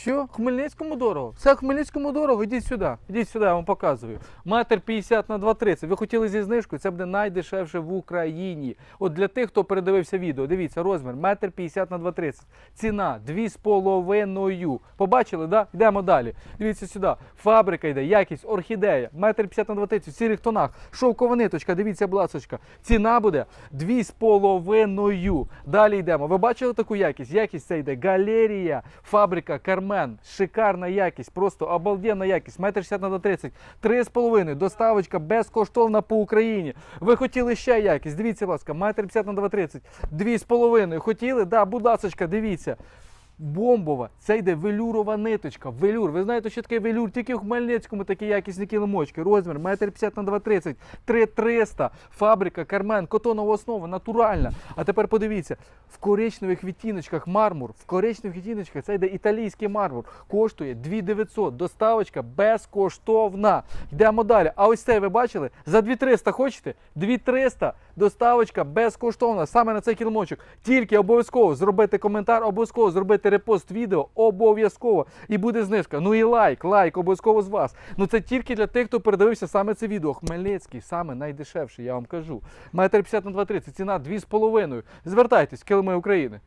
Що? Хмельницькому дорого? Все в Хмельницькому дорого. Ідіть сюди. Ідіть сюди, я вам показую. Метр 50 на 2,30. Ви хотіли зі знижкою, це буде найдешевше в Україні. От для тих, хто передивився відео, дивіться, розмір метр 50 на 2,30. Ціна 2,5. Побачили, да? Йдемо далі. Дивіться сюди. Фабрика йде, якість, орхідея, метр 50 на 2,30, в сірих тонах. Шовкова ниточка, дивіться, бласочка. Ціна буде 2,5. Далі йдемо. Ви бачили таку якість? Якість це йде галерія, фабрика Кармен. Шикарна якість, просто обалденна якість. Метр 60 на 30. 3,5. Доставочка безкоштовна по Україні. Ви хотіли ще якість? Дивіться, будь ласка, метр 50 на 2,30. 2,5. Хотіли? Да, будь ласка, дивіться. Бомбова, це йде велюрова ниточка. Велюр. Ви знаєте, що таке велюр? Тільки в Хмельницькому такі якісні килимочки. Розмір 1,50 на 2,30, 3,300. Фабрика, кармен, котонова основа, натуральна. А тепер подивіться, в коричневих відтіночках мармур, в коричневих відтіночках це йде італійський мармур. Коштує 2900. Доставочка безкоштовна. Йдемо далі. А ось це ви бачили? За 2300 хочете? 2300. Доставочка безкоштовна. Саме на цей кілмочок. Тільки обов'язково зробити коментар, обов'язково зробити репост відео, обов'язково. І буде знижка. Ну і лайк, лайк, обов'язково з вас. Ну це тільки для тих, хто передивився саме це відео. Хмельницький, саме найдешевший, я вам кажу. Метр 50 на 2,30, ціна 2,5. Звертайтесь, килими України.